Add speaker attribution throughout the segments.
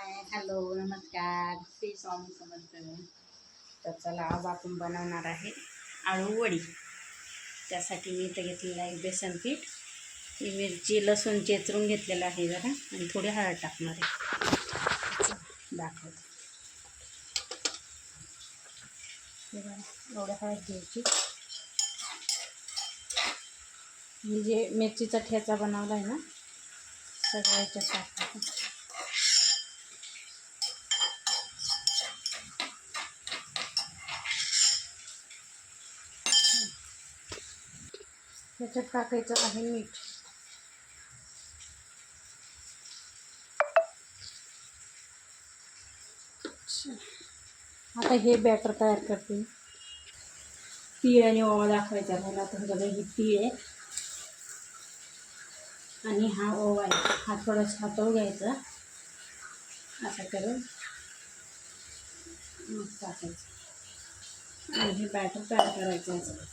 Speaker 1: Hi hello नमस्कार. श्री स्वामी समर्थ. तर चला आज आपण बनवणार आहे आळू वडी. त्यासाठी मी इथं घेतलेलं आहे बेसन पीठ. मी मिरची लसूण चेचरून घेतलेलं आहे जरा. आणि थोडी हळद टाकणार आहे. चला, दाखवते एवढं हळद घ्यायची. मी जे मिरचीचा ठेचा बनवला आहे ना सगळ्याच्या याच्यात त्याच्यात टाकायचं आहे मीठ. आता हे बॅटर तयार करते. तीळ आणि ओवा दाखवायचा मला तर बघा ही तीळ आहे. आणि हा ओवा आहे. हा थोडासा हातळ घ्यायचा. असं करून मग टाकायचं. आणि हे बॅटर तयार करायचं असं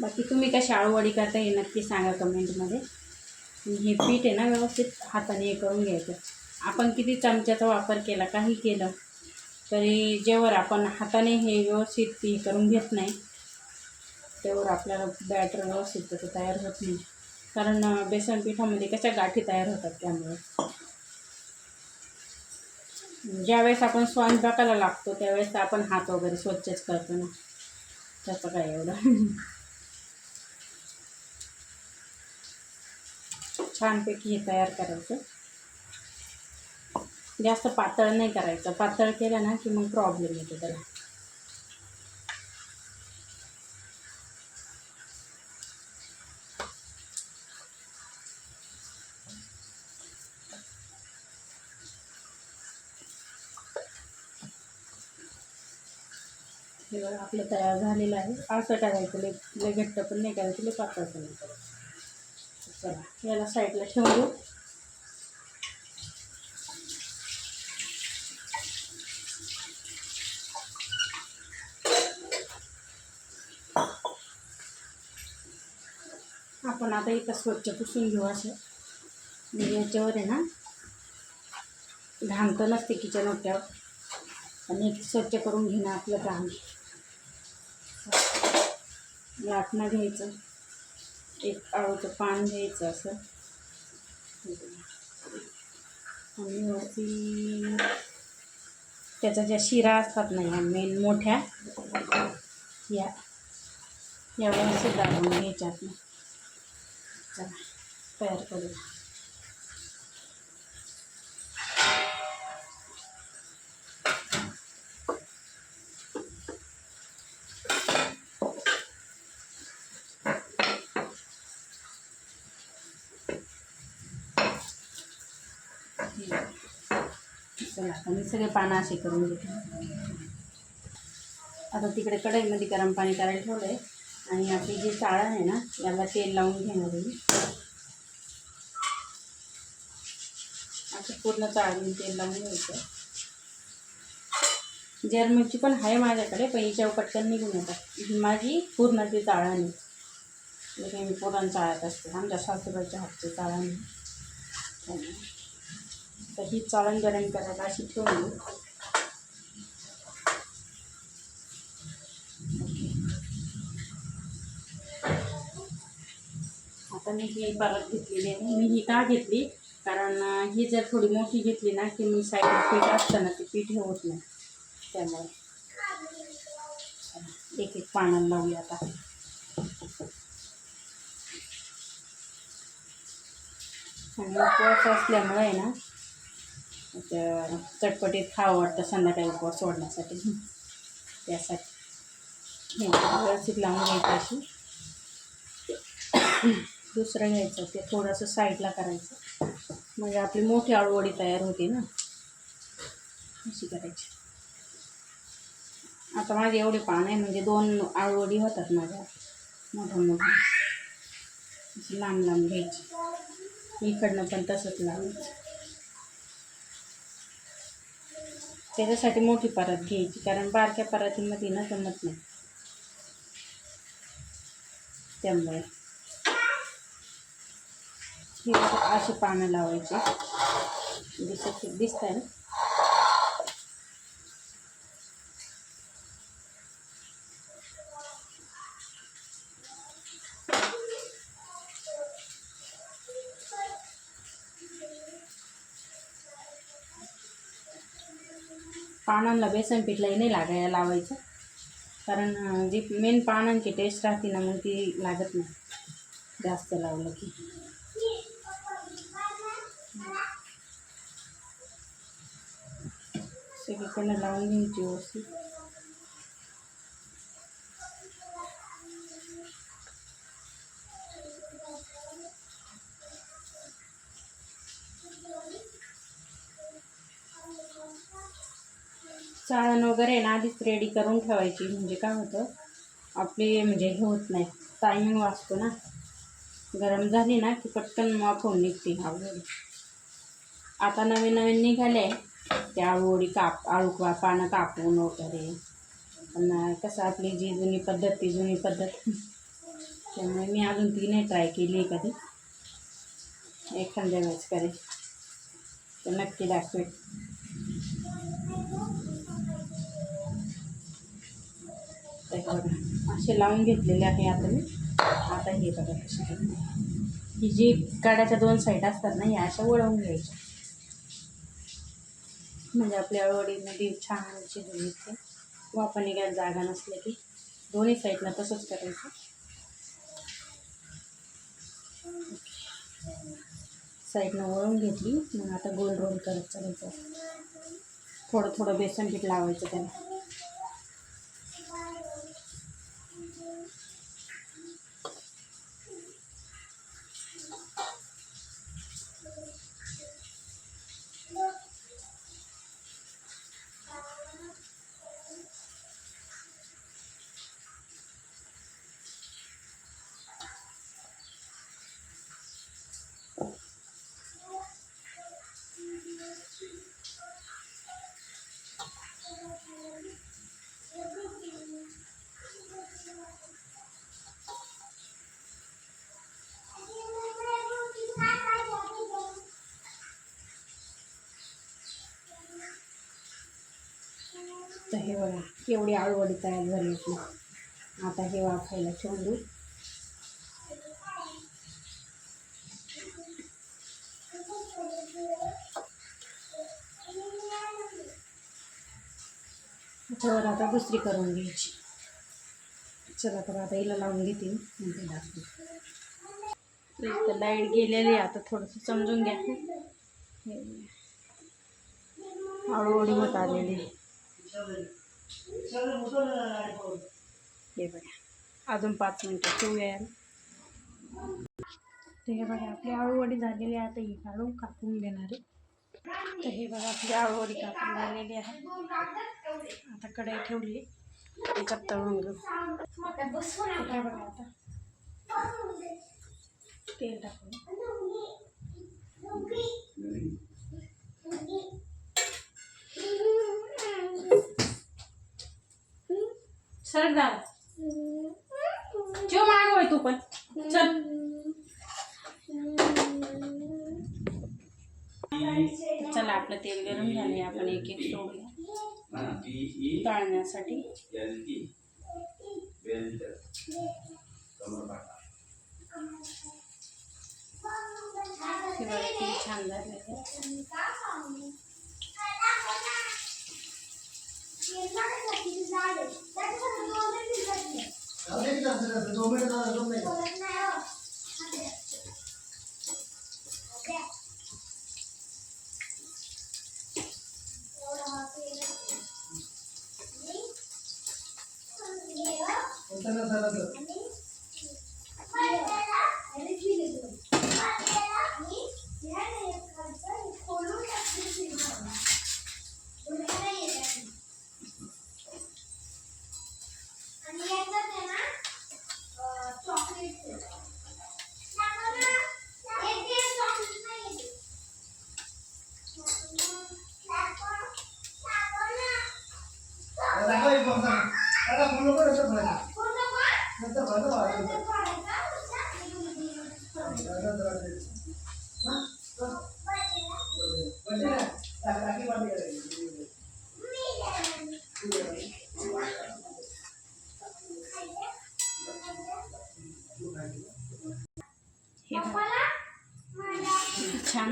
Speaker 1: बाकी तुम्ही कशी आळूवडी करता हे नक्की सांगा कमेंटमध्ये हे पीठ आहे ना व्यवस्थित हाताने हे करून घ्यायचं. आपण किती चमच्याचा वापर केला काही केलं तरी जेव्हा आपण हाताने हे व्यवस्थित हे करून घेत नाही तेव्हा आपल्याला बॅटर व्यवस्थित तयार होत नाही. कारण बेसन पिठामध्ये कशा गाठी तयार होतात त्यामुळे. ज्यावेळेस आपण स्वयंपाकाला लागतो त्यावेळेस तर आपण हात वगैरे स्वच्छच करतो ना. त्याचं काय एवढं? छानपैकी हे तयार करायचं. जास्त पातळ नाही करायचं. पातळ केलं ना की मग प्रॉब्लेम येतो त्याला. हे बघा आपलं तयार झालेलं आहे. असं करायचं लय लय घट्ट पण नाही करायचं लय पातळ पण नाही करायचं. चला याला साईडला ठेवू. आपण आता इथं स्वच्छ पुसून घेऊ असं. याच्यावर आहे ना घाण तर नसते किचन ओट्यावर. आणि स्वच्छ करून घेणं आपलं काम लाटणं घ्यायचं. एक आळूचं पान घ्यायचं असं. आणि वरती त्याच्या ज्या शिरा असतात ना या मेन मोठ्या या यावर असं दाबून घ्यायच्यात. ना चला तयार करूया. चला आता मी सगळे पानं असे करून घेते. आता तिकडे कढईमध्ये गरम पाणी करायला ठेवलं आहे आणि आपली जी चाळण आहे ना याला तेल लावून घेणार आहे मी. असं पूर्ण चाळून तेल लावून घ्यायचं. मिरची पण आहे माझ्याकडे पण हिच्यावर पटकन निघून येतात. ही माझी पूर्णाची चाळण. आहे म्हणजे मी पुरण चाळत असते. आमच्या सासूबाईच्या हातची चाळण. आहे तर ही चाळण गरम करायला अशी ठेवून देऊ आता मी ही परत घेतलेली आहे. मी ही का घेतली? कारण ही जर थोडी मोठी घेतली ना की मी साईड पीठ असतं ना ते पीठ हे होत नाही. त्यामुळे. एक एक पानाला लावूया आता. आणि उपवास असल्यामुळे आहे ना तर चटपटीत खावं वाटतं संध्याकाळी उपवास सोडण्यासाठी. त्यासाठी. व्यवस्थित लावून घ्यायचं अशी. दुसरं घ्यायचं ते थोडंसं साईडला करायचं. म्हणजे आपली मोठी आळूवडी तयार होते ना. अशी करायची. आता माझे एवढे पान आहे म्हणजे दोन आळूवडी होतात माझ्या. मोठ्या मोठ्या. अशी लांब लांब घ्यायची. इकडनं पण तसंच लावायचं. त्याच्यासाठी मोठी परत घ्यायची कारण बारक्या परातीमध्ये ना जमत नाही. त्यामुळे. अशी पानं लावायची. दिसत दिसत आहे पानांना बेसन पिठलाही नाही लागायला लावायचं. कारण जी मेन पानांची टेस्ट राहते ना मग ती लागत नाही. जास्त लावलं की. सगळीकडनं लावून घ्यायची व्यवस्थित. चाळण वगैरे ना आधीच रेडी करून ठेवायची. म्हणजे काय होतं आपली म्हणजे हे होत नाही. टायमिंग वाचतो ना. गरम झाली ना की पटकन वाफवून निघते. आवडी. आता नवीन नवीन निघाले. ते आळूवडी काप आळू पानं कापून वगैरे. पण कसं आपली जी जुनी पद्धत ती जुनी पद्धत. त्यामुळे मी अजून ती नाही ट्राय केली आहे कधी. एखाद्या वेळेस करेल तर नक्की दाखवेल आहे बघा. असे लावून घेतलेले आहे आता मी. आता हे बघा कशी ही जी गाड्याच्या दोन साईड असतात ना या अशा वळवून घ्यायच्या. म्हणजे आपल्या आवडीमध्ये छान शिजून येते वापा निघायला जागा नसल्या की. दोन्ही साईडला तसंच करायचं. साईडनं वळून घेतली. मग आता गोल रोल करत चालायचं. थोडं थोडं बेसन पीठ लावायचं त्याला. तर हे बघा केवढी आळूवडी तयार झाली आपली आता हे वाफायला ठेवून देऊ त्याच्यावर आता दुसरी करून घ्यायची. चला तर आता हिला लावून घेते मी नंतर दाखवते. तर लाइट गेलेली आता थोडंसं समजून घ्या. हळूहळू होत आलेली हे बघा. अजून पाच मिनटं. ठेवूया तर हे बघा आपली आळूवडी झालेली आहे. आता ही आळू कापून घेणार आहे. तर हे बघा आपली आळूवडी कापून झालेली आहे. आता कढई ठेवली. त्याच्यात तळून घेऊ. बघा आता. तेल टाकून. सरक दादा जेव मागवय तू पण. चल. चला आपलं तेल गरम झाले आपण एक एक सोडूया. टाळण्यासाठी छान झाले. 하나 들어서 노멜 하나 노멜. छान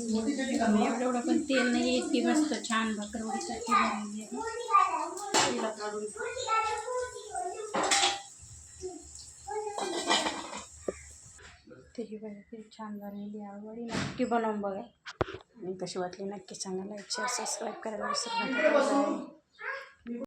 Speaker 1: एवढं एवढं पण तेल नाही इतकी मस्त छान भाकरवडीसाठी बनवली आहे. काढून तरी बघा ते छान झालेली आवडी नक्की बनवून बघा. आणि कशी वाटली नक्की सांगायला इच्छा सबस्क्राईब करायला विसरू नका.